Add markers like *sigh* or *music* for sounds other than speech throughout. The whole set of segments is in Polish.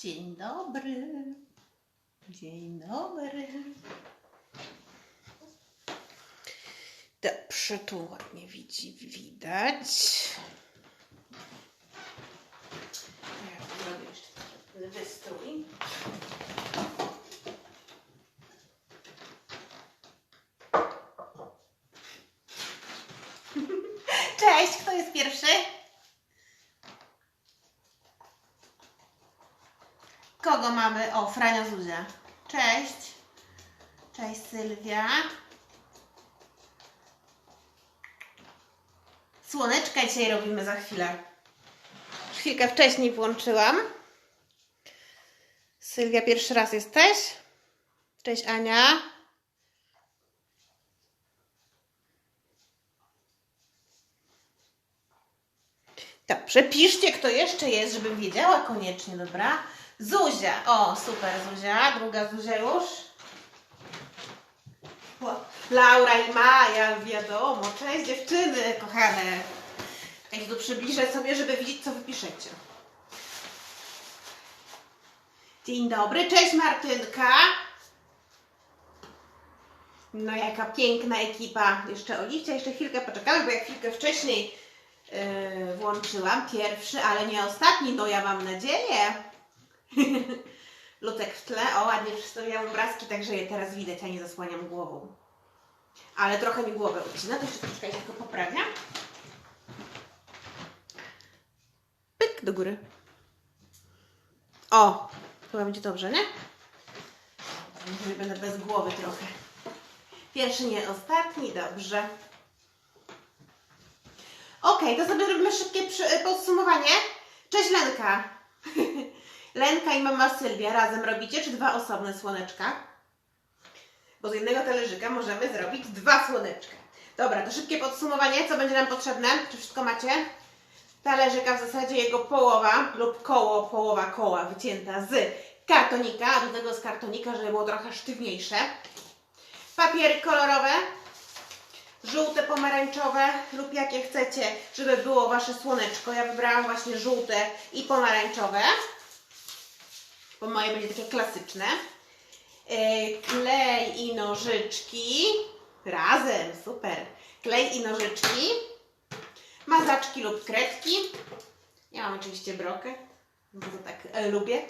Dzień dobry. Dzień dobry. Dobrze, tu ładnie widzi, widać. Ja tu zrobię jeszcze wystrój. Cześć, kto jest pierwszy? Kogo mamy? O, Frania Zuzia. Cześć. Cześć Sylwia. Słoneczka dzisiaj robimy za chwilę. Chwilkę wcześniej włączyłam. Sylwia, pierwszy raz jesteś? Cześć Ania. Dobrze, piszcie kto jeszcze jest, żebym wiedziała koniecznie, dobra? Zuzia, o super Zuzia, druga Zuzia już. Laura i Maja, wiadomo, cześć dziewczyny, kochane. Czekajcie, tu przybliżę sobie, żeby widzieć co wy piszecie. Dzień dobry, cześć Martynka. No jaka piękna ekipa. Jeszcze Oliwcia, jeszcze chwilkę poczekamy, bo ja chwilkę wcześniej yy, włączyłam pierwszy, ale nie ostatni, no ja mam nadzieję. *laughs* Lutek w tle, o ładnie przedstawiałam obrazki, także je teraz widać, a nie zasłaniam głową. Ale trochę mi głowę ucina, to jeszcze troszkę tylko poprawiam. Pyk do góry. O, chyba będzie dobrze, nie? Może będę bez głowy trochę. Pierwszy, nie ostatni, dobrze. Ok, to sobie robimy szybkie podsumowanie. Cześć Lenka. *laughs* Lenka i mama Sylwia razem robicie, czy dwa osobne słoneczka? Bo z jednego talerzyka możemy zrobić dwa słoneczka. Dobra, to szybkie podsumowanie. Co będzie nam potrzebne? Czy wszystko macie? Talerzyka w zasadzie jego połowa lub koło, połowa koła wycięta z kartonika, do tego z kartonika, żeby było trochę sztywniejsze. Papiery kolorowe, żółte, pomarańczowe lub jakie chcecie, żeby było Wasze słoneczko. Ja wybrałam właśnie żółte i pomarańczowe, bo moje będzie takie klasyczne. Yy, Klej i nożyczki. Razem, super. Klej i nożyczki. Mazaczki lub kredki. Ja mam oczywiście brokę, bo to tak e, lubię.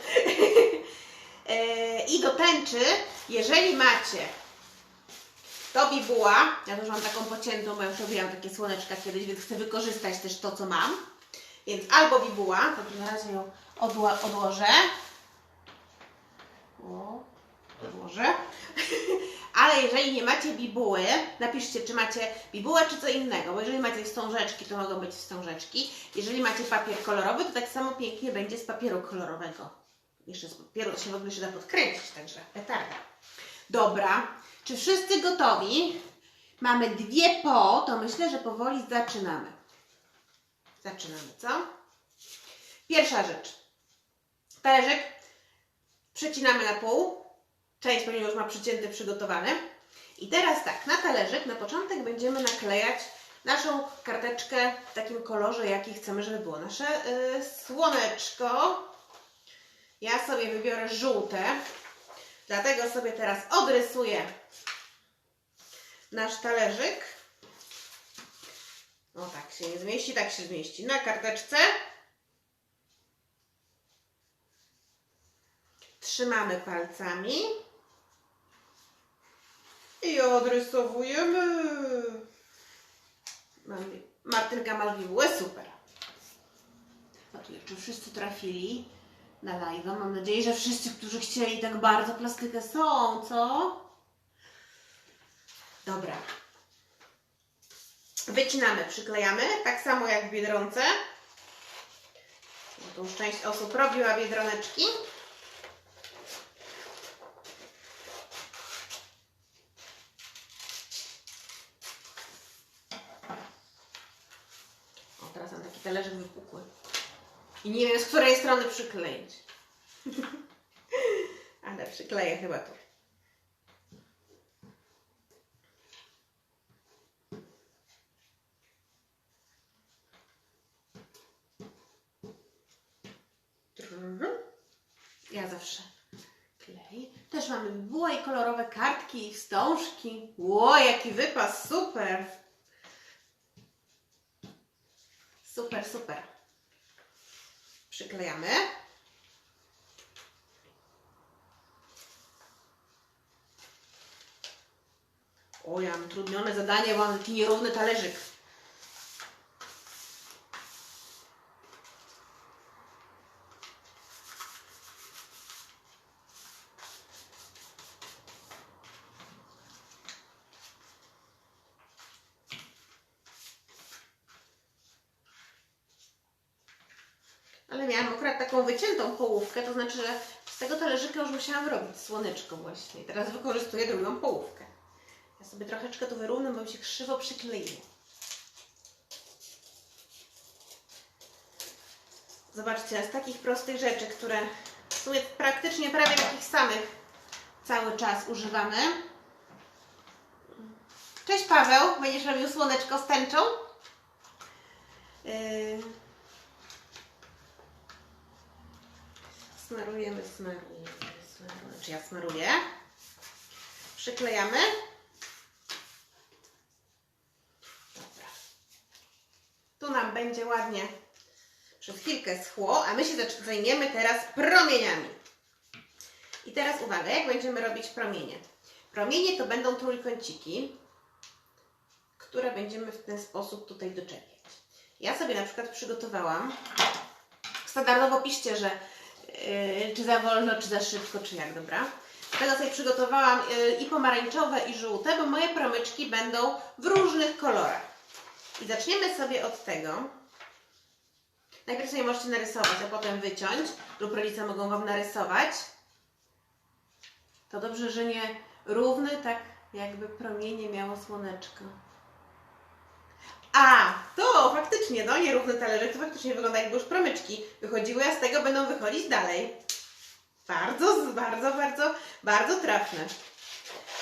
E, I do tęczy, jeżeli macie to bibuła, ja też mam taką pociętą, bo ja już robiłam takie słoneczka kiedyś, więc chcę wykorzystać też to, co mam. Więc albo bibuła, to tu na razie ją odło- odłożę. O, odłożę. *laughs* Ale jeżeli nie macie bibuły, napiszcie, czy macie bibułę, czy co innego, bo jeżeli macie wstążeczki, to mogą być wstążeczki. Jeżeli macie papier kolorowy, to tak samo pięknie będzie z papieru kolorowego. Jeszcze z papieru się w ogóle się da podkręcić, także petarda. Dobra, czy wszyscy gotowi? Mamy dwie po, to myślę, że powoli zaczynamy. Zaczynamy, co? Pierwsza rzecz. Talerzyk przecinamy na pół. Część pewnie już ma przycięty, przygotowany. I teraz tak, na talerzyk na początek będziemy naklejać naszą karteczkę w takim kolorze, jaki chcemy, żeby było nasze y, słoneczko. Ja sobie wybiorę żółte, dlatego sobie teraz odrysuję nasz talerzyk. O tak się nie zmieści, tak się zmieści. Na karteczce trzymamy palcami i odrysowujemy. Martynka ma bibułę, super. Zobaczmy, czy wszyscy trafili na live. Mam nadzieję, że wszyscy, którzy chcieli tak bardzo plastykę są, co? Dobra. Wycinamy, przyklejamy, tak samo jak w Biedronce. Bo już część osób robiła biedroneczki. O, teraz mam taki talerzyk wypukły. I nie wiem, z której strony przykleić. *laughs* Ale przykleję chyba tu. zawsze klej. Też mamy bibuła i kolorowe kartki i wstążki. Ło, jaki wypas, super! Super, super. Przyklejamy. O, ja mam trudnione zadanie, bo mam taki nierówny talerzyk. Ale miałam akurat taką wyciętą połówkę, to znaczy, że z tego talerzyka już musiałam robić słoneczko właśnie. Teraz wykorzystuję drugą połówkę. Ja sobie troszeczkę to wyrównam, bo mi się krzywo przykleiło. Zobaczcie, z takich prostych rzeczy, które w sumie praktycznie prawie takich samych cały czas używamy. Cześć Paweł, będziesz robił słoneczko z tęczą? Yy... Smarujemy, smarujemy, smarujemy. Znaczy ja smaruję. Przyklejamy. Dobra. Tu nam będzie ładnie przez chwilkę schło, a my się zajmiemy teraz promieniami. I teraz uwaga, jak będziemy robić promienie? Promienie to będą trójkąciki, które będziemy w ten sposób tutaj doczepiać. Ja sobie na przykład przygotowałam, standardowo piszcie, że czy za wolno, czy za szybko, czy jak, dobra? Dlatego sobie przygotowałam yy, i pomarańczowe, i żółte, bo moje promyczki będą w różnych kolorach. I zaczniemy sobie od tego. Najpierw sobie możecie narysować, a potem wyciąć, lub rodzice mogą Wam narysować. To dobrze, że nie równy, tak jakby promienie miało słoneczko. A, to faktycznie, no nierówny talerzyk, to faktycznie wygląda jakby już promyczki wychodziły, a z tego będą wychodzić dalej. Bardzo, bardzo, bardzo, bardzo trafne.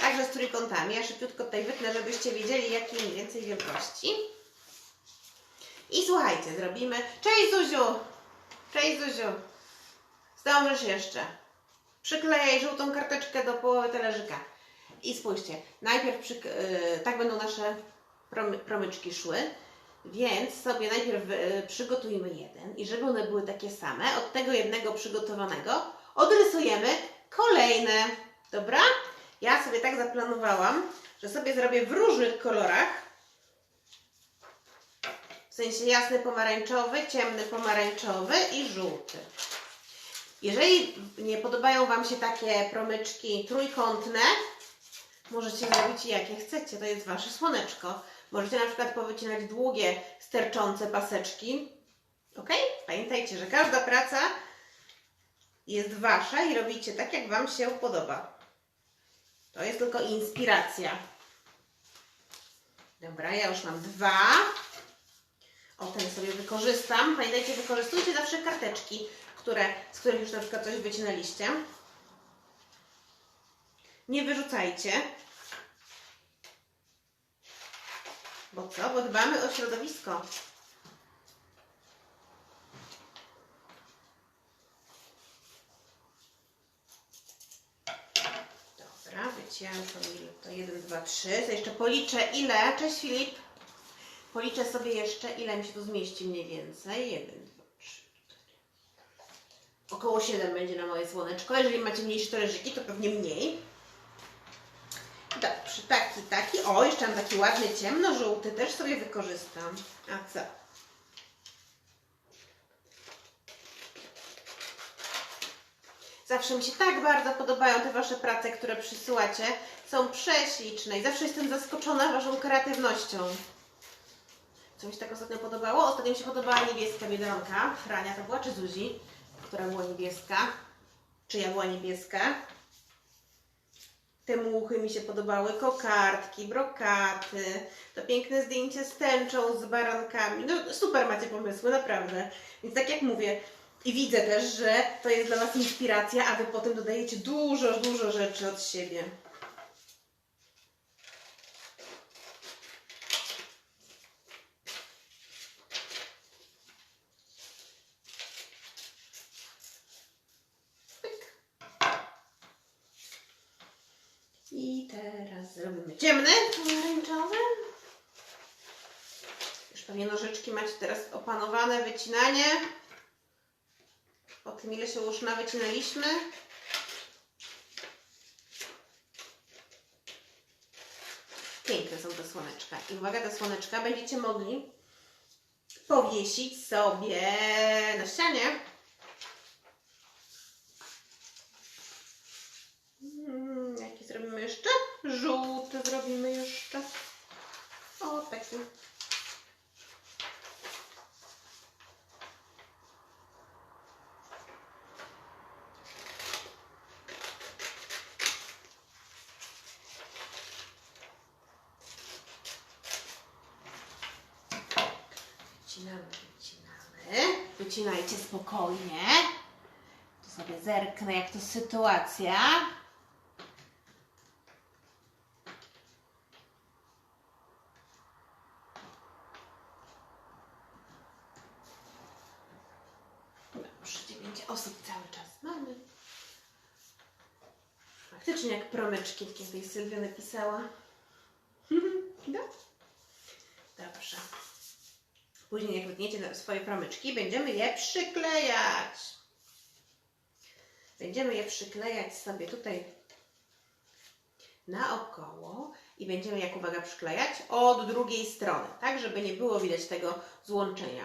Także z trójkątami. Ja szybciutko tutaj wytnę, żebyście wiedzieli, jakiej mniej więcej wielkości. I słuchajcie, zrobimy... Cześć Zuziu! Cześć Zuziu! Zdążysz jeszcze. Przyklejaj żółtą karteczkę do połowy talerzyka. I spójrzcie, najpierw yy, tak będą nasze promyczki szły, więc sobie najpierw yy, przygotujmy jeden i żeby one były takie same, od tego jednego przygotowanego odrysujemy kolejne. Dobra? Ja sobie tak zaplanowałam, że sobie zrobię w różnych kolorach. W sensie jasny pomarańczowy, ciemny pomarańczowy i żółty. Jeżeli nie podobają Wam się takie promyczki trójkątne, możecie zrobić jakie chcecie. To jest Wasze słoneczko. Możecie na przykład powycinać długie, sterczące paseczki. Ok? Pamiętajcie, że każda praca jest Wasza i robicie tak, jak Wam się podoba. To jest tylko inspiracja. Dobra, ja już mam dwa. O, ten sobie wykorzystam. Pamiętajcie, wykorzystujcie zawsze karteczki, które, z których już na przykład coś wycinaliście. Nie wyrzucajcie. Bo co? Bo dbamy o środowisko. Dobra, wycięłam to ile to 1, 2, 3. To jeszcze policzę ile. Cześć Filip. Policzę sobie jeszcze ile mi się tu zmieści mniej więcej. 1, 2, 3, 4. Około 7 będzie na moje słoneczko. Jeżeli macie mniejsze talerzyki, to pewnie mniej. Taki, taki. O, jeszcze mam taki ładny ciemno-żółty. Też sobie wykorzystam. A co? Zawsze mi się tak bardzo podobają te Wasze prace, które przysyłacie. Są prześliczne i zawsze jestem zaskoczona Waszą kreatywnością. Co mi się tak ostatnio podobało? Ostatnio mi się podobała niebieska biedronka. Frania to była, czy Zuzi? Która była niebieska? Czyja była niebieska? Te muchy mi się podobały, kokardki, brokaty, to piękne zdjęcie z tęczą, z barankami. No super macie pomysły, naprawdę. Więc tak jak mówię, i widzę też, że to jest dla Was inspiracja, a Wy potem dodajecie dużo, dużo rzeczy od siebie. Pyk. ciemny, pomarańczowy. Już pewnie nożyczki macie teraz opanowane, wycinanie. Po tym ile się już nawycinaliśmy. Piękne są te słoneczka. I uwaga, te słoneczka będziecie mogli powiesić sobie na ścianie. Mm, Jaki zrobimy jeszcze? Żółty zrobimy jeszcze. O, taki. Wycinamy, wycinamy. Wycinajcie spokojnie. Tu sobie zerknę, jak to sytuacja. Dobrze, 9 osób cały czas mamy. Faktycznie jak promyczki, jak tutaj Sylwia napisała. *laughs* no. Później jak wytniecie swoje promyczki, będziemy je przyklejać. Będziemy je przyklejać sobie tutaj naokoło i będziemy, jak uwaga, przyklejać od drugiej strony, tak, żeby nie było widać tego złączenia.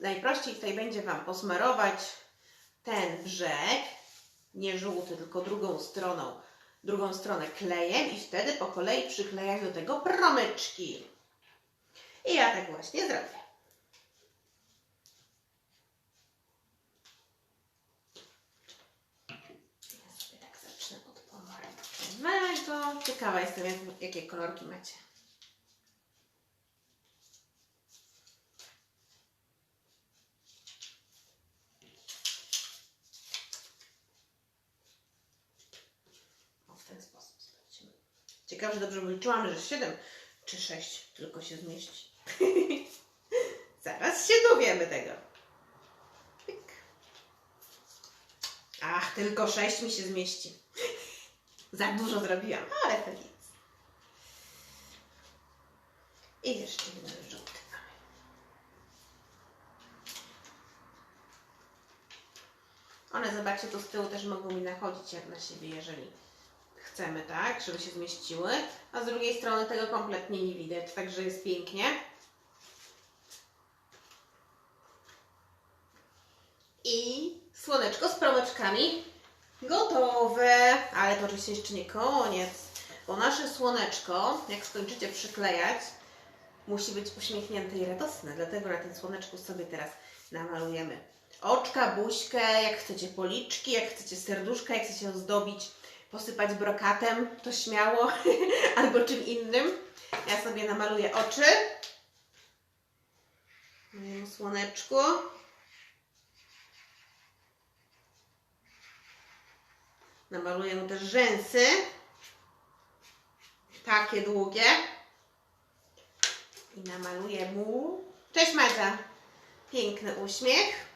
Najprościej tutaj będzie Wam posmarować ten brzeg, nie żółty, tylko drugą stroną, drugą stronę klejem i wtedy po kolei przyklejać do tego promyczki. I ja tak właśnie zrobię. Ja sobie tak zacznę od pomarańczowego. Ciekawa jestem, jak, jakie kolorki macie. O, w ten sposób zobaczymy. Ciekawe, że dobrze wyliczyłam, że 7 czy 6 tylko się zmieści. *laughs* Zaraz się dowiemy tego. Ach, tylko 6 mi się zmieści. Za dużo zrobiłam, ale to nic. I jeszcze jeden żółty mamy. One, zobaczcie, tu z tyłu też mogą mi nachodzić jak na siebie, jeżeli chcemy, tak, żeby się zmieściły. A z drugiej strony tego kompletnie nie widać, także jest pięknie. I słoneczko z promyczkami gotowe. Ale to oczywiście jeszcze nie koniec, bo nasze słoneczko, jak skończycie przyklejać, musi być uśmiechnięte i radosne. Dlatego na tym słoneczku sobie teraz namalujemy oczka, buźkę, jak chcecie policzki, jak chcecie serduszka, jak chcecie ozdobić, posypać brokatem, to śmiało, *laughs* albo czym innym. Ja sobie namaluję oczy mojemu słoneczku. Namaluję też rzęsy. Takie długie. I namaluję mu. Cześć Madzia. Piękny uśmiech.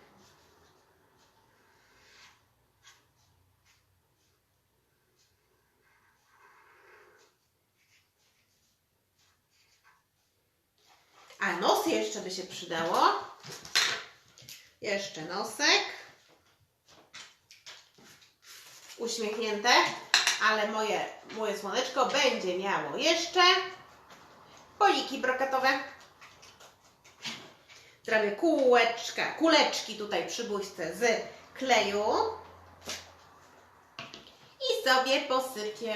A nos jeszcze by się przydało. Jeszcze nosek. Uśmiechnięte, ale moje, moje słoneczko będzie miało jeszcze poliki brokatowe. Zrobię kółeczka, kuleczki tutaj przy buźce z kleju. I sobie posypię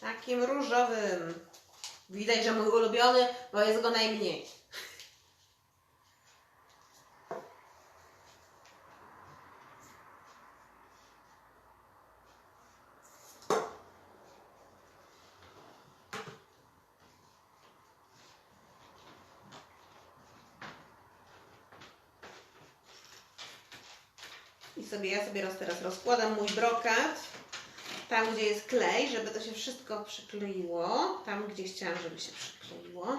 takim różowym. Widać, że mój ulubiony, bo jest go najmniej. I sobie ja sobie teraz rozkładam mój brokat tam, gdzie jest klej, żeby to się wszystko przykleiło. Tam, gdzie chciałam, żeby się przykleiło.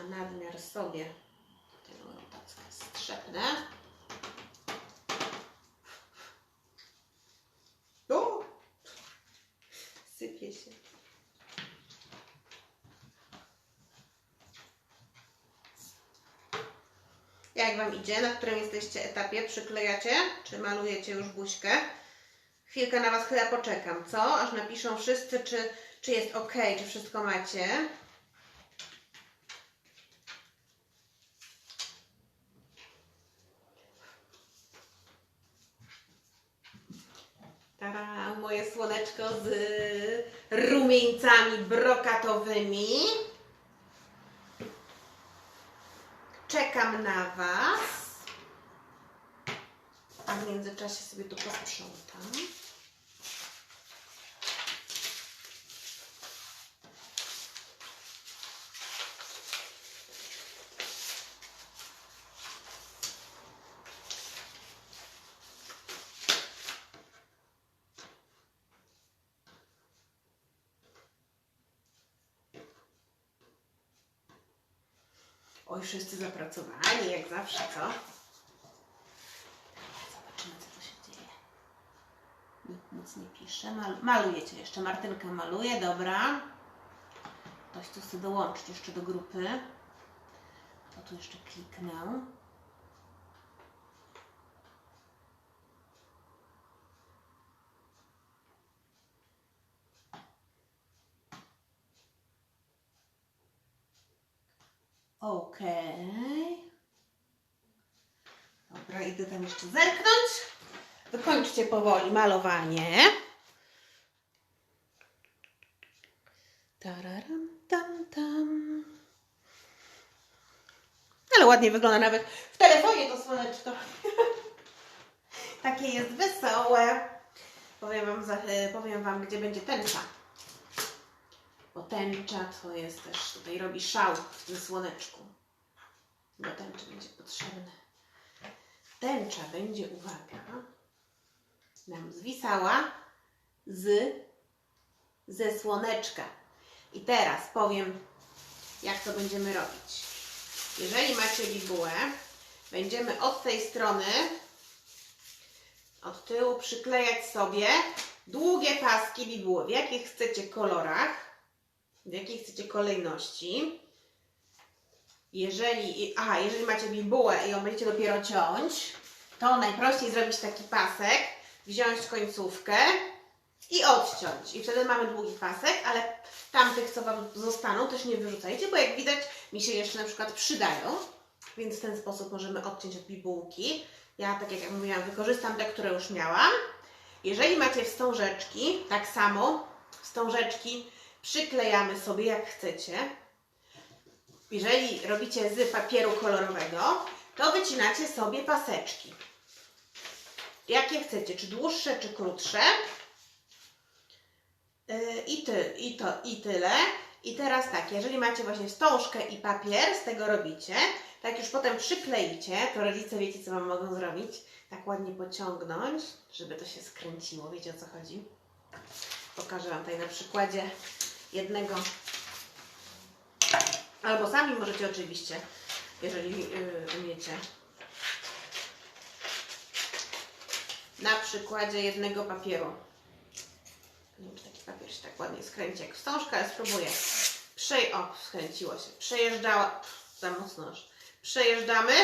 A nadmiar sobie tę rotackę strzepnę. O! Jak Wam idzie? Na którym jesteście etapie? Przyklejacie? Czy malujecie już buźkę? Chwilkę na Was chyba poczekam, co? Aż napiszą wszyscy, czy, czy jest ok, czy wszystko macie. Tara, moje słoneczko z rumieńcami brokatowymi. Czekam na Was. A w międzyczasie sobie tu posprzątam. Oj, wszyscy zapracowani, jak zawsze, co? Zobaczymy, co tu się dzieje. Nikt nic nie pisze. Mal malujecie jeszcze. Martynka maluje, dobra. Ktoś tu chce dołączyć jeszcze do grupy. To tu jeszcze kliknę. Okej. Dobra, idę tam jeszcze zerknąć. Wykończcie powoli malowanie. Tararam, tam, tam. Ale ładnie wygląda nawet w telefonie to słoneczko. *laughs* Takie jest wesołe. Powiem wam, powiem wam, gdzie będzie tęcza. Bo tęcza to jest też, tutaj robi szał ze słoneczku. Do tęczy będzie potrzebne. Tęcza będzie, uwaga, nam zwisała z, ze słoneczka. I teraz powiem, jak to będziemy robić. Jeżeli macie bibułę, będziemy od tej strony, od tyłu przyklejać sobie długie paski bibuły, w jakich chcecie kolorach, w jakiej chcecie kolejności. Jeżeli, aha, jeżeli macie bibułę i ją będziecie dopiero ciąć, to najprościej zrobić taki pasek, wziąć końcówkę i odciąć. I wtedy mamy długi pasek, ale tamtych, co Wam zostaną, też nie wyrzucajcie, bo jak widać, mi się jeszcze na przykład przydają. Więc w ten sposób możemy odciąć od bibułki. Ja, tak jak mówiłam, wykorzystam te, które już miałam. Jeżeli macie wstążeczki, tak samo wstążeczki przyklejamy sobie jak chcecie. Jeżeli robicie z papieru kolorowego, to wycinacie sobie paseczki. Jakie chcecie, czy dłuższe, czy krótsze. Yy, I, ty, i, to, I tyle. I teraz tak, jeżeli macie właśnie wstążkę i papier, z tego robicie, tak już potem przykleicie, to rodzice wiecie, co Wam mogą zrobić. Tak ładnie pociągnąć, żeby to się skręciło. Wiecie o co chodzi? Pokażę Wam tutaj na przykładzie jednego. Albo sami możecie oczywiście, jeżeli yy, umiecie. Na przykładzie jednego papieru. Nie wiem, czy taki papier się tak ładnie skręci jak wstążka, ale spróbuję. Przej o, skręciło się. Przejeżdżała. Pff, za mocno aż. Przejeżdżamy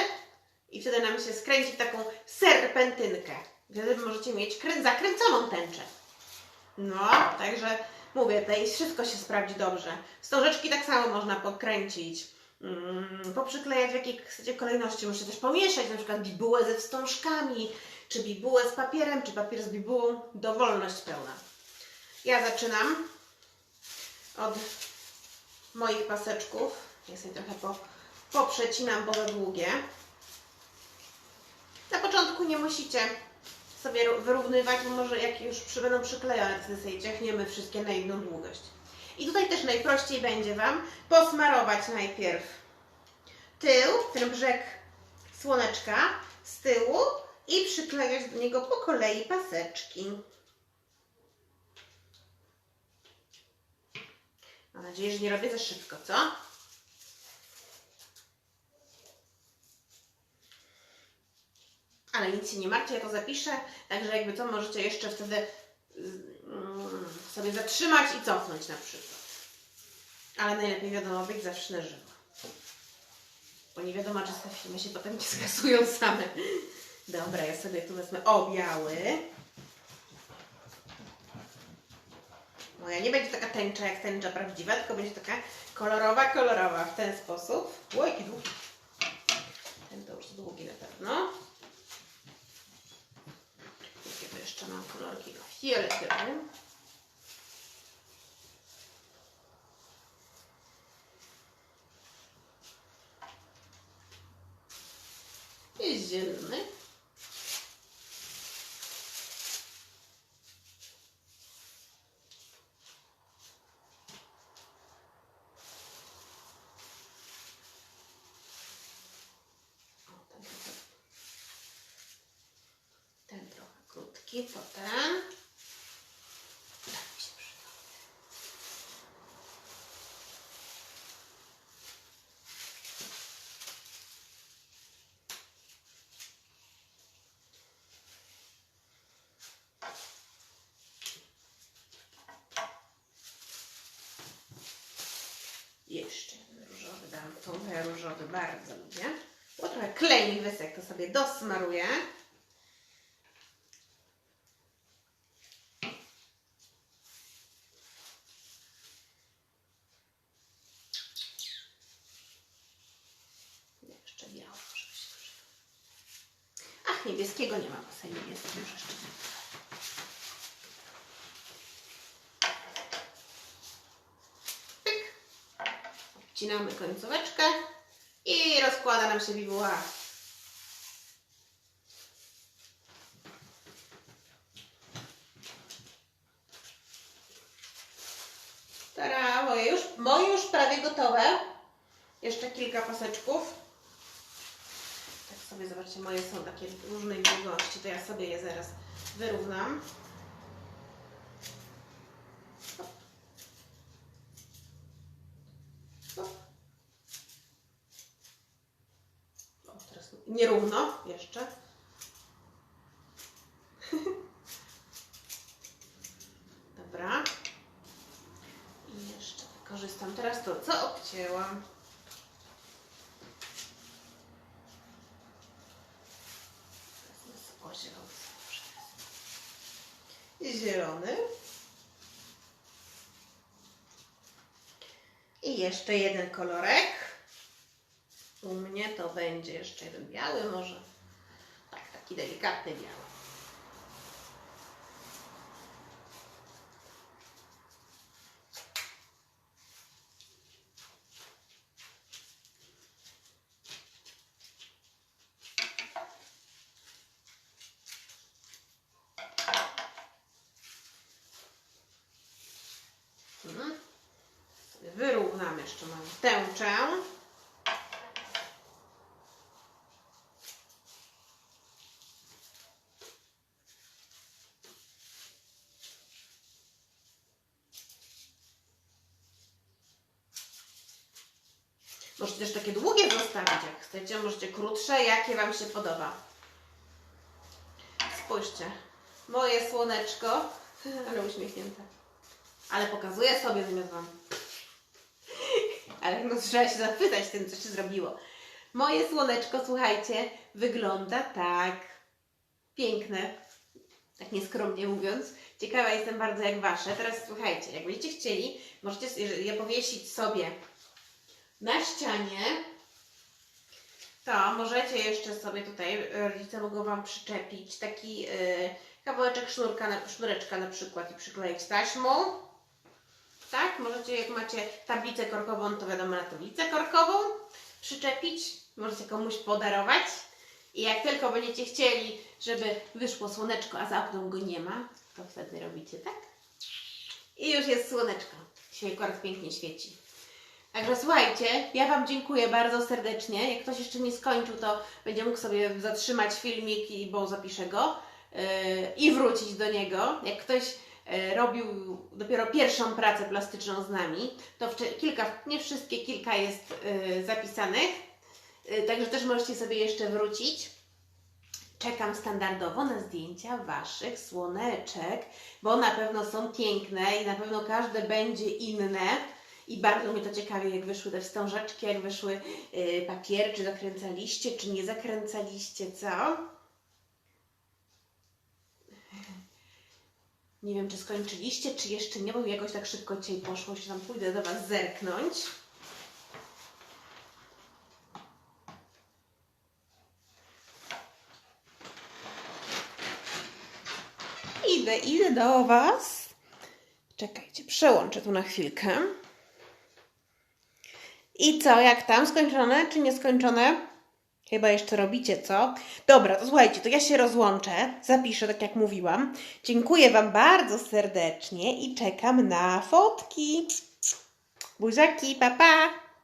i wtedy nam się skręci w taką serpentynkę. Wtedy możecie mieć krę- zakręconą tęczę. No, także mówię, tutaj wszystko się sprawdzi dobrze. Wstążeczki tak samo można podkręcić. Mm, poprzyklejać w jakiej chcecie kolejności. Możecie też pomieszać na przykład bibułę ze wstążkami, czy bibułę z papierem, czy papier z bibułą. Dowolność pełna. Ja zaczynam od moich paseczków. Ja sobie trochę po, poprzecinam, bo za długie. Na początku nie musicie sobie ró- wyrównywać, może jak już przy, będą przyklejone, to sobie ciachniemy wszystkie na jedną długość. I tutaj też najprościej będzie Wam posmarować najpierw tył, ten brzeg słoneczka z tyłu i przyklejać do niego po kolei paseczki. Mam nadzieję, że nie robię za szybko, co? Ale nic się nie martwcie, ja to zapiszę, także jakby co możecie jeszcze wtedy mm, sobie zatrzymać i cofnąć na przykład. Ale najlepiej wiadomo być zawsze na żywo. Bo nie wiadomo, czy te filmy się potem nie skasują same. Dobra, ja sobie tu wezmę o biały. Moja nie będzie taka tęcza jak tęcza prawdziwa, tylko będzie taka kolorowa, kolorowa w ten sposób. Oj, jaki długi. Ten to już długi na pewno. Jakie tu jeszcze mam kolorki? O, fioletowy. Jest zielony. O, ten, trochę, ten trochę krótki, potem. Tak. Jeszcze różowy dam. Tą różowy bardzo lubię. Bo trochę klej mi wysek, to sobie dosmaruję. Jeszcze biało, żeby się przydało. Niebieskiego nie mam, sobie niebieski już jeszcze nie. Pyk. Wcinamy końcóweczkę i rozkłada nam się bibuła. Tara, moje już, moje już prawie gotowe. Jeszcze kilka paseczków. Tak sobie, zobaczcie, moje są takie różnej długości, to ja sobie je zaraz wyrównam. Teraz nierówno jeszcze. Dobra. I jeszcze wykorzystam teraz to, co obcięłam. Wezmę sobie zielony. Zielony. I jeszcze jeden kolorek. U mnie to będzie jeszcze jeden biały może. Tak, taki delikatny biały. Mhm. Sobie Wyrównam jeszcze mam tęczę. Możecie też takie długie zostawić, jak chcecie. Możecie krótsze, jakie Wam się podoba. Spójrzcie. Moje słoneczko, *laughs* ale uśmiechnięte. Ale pokazuję sobie zamiast Wam. *laughs* Ale no trzeba się zapytać tym, co się zrobiło. Moje słoneczko, słuchajcie, wygląda tak. Piękne. Tak nieskromnie mówiąc. Ciekawa jestem bardzo jak Wasze. Teraz słuchajcie, jak będziecie chcieli, możecie je powiesić sobie na ścianie. To możecie jeszcze sobie tutaj, rodzice mogą Wam przyczepić taki yy, kawałeczek sznurka, na, sznureczka na przykład i przykleić taśmą. Tak, możecie jak macie tablicę korkową, to wiadomo na tablicę korkową przyczepić, możecie komuś podarować. I jak tylko będziecie chcieli, żeby wyszło słoneczko, a za oknem go nie ma, to wtedy robicie tak. I już jest słoneczko. Dzisiaj akurat pięknie świeci. Także słuchajcie, ja Wam dziękuję bardzo serdecznie. Jak ktoś jeszcze nie skończył, to będzie mógł sobie zatrzymać filmik, i, bo zapiszę go yy, i wrócić do niego. Jak ktoś yy, robił dopiero pierwszą pracę plastyczną z nami, to kilka, nie wszystkie, kilka jest yy, zapisanych. Yy, także też możecie sobie jeszcze wrócić. Czekam standardowo na zdjęcia Waszych słoneczek, bo na pewno są piękne i na pewno każde będzie inne. I bardzo mnie to ciekawi, jak wyszły te wstążeczki, jak wyszły yy, papiery, czy zakręcaliście, czy nie zakręcaliście, co? Nie wiem, czy skończyliście, czy jeszcze nie, bo jakoś tak szybko dzisiaj poszło, się tam pójdę do Was zerknąć. Idę, idę do Was. Czekajcie, przełączę tu na chwilkę. I co, jak tam? Skończone czy nieskończone? Chyba jeszcze robicie, co? Dobra, to słuchajcie, to ja się rozłączę, zapiszę tak jak mówiłam. Dziękuję Wam bardzo serdecznie i czekam na fotki. Buziaki, pa pa!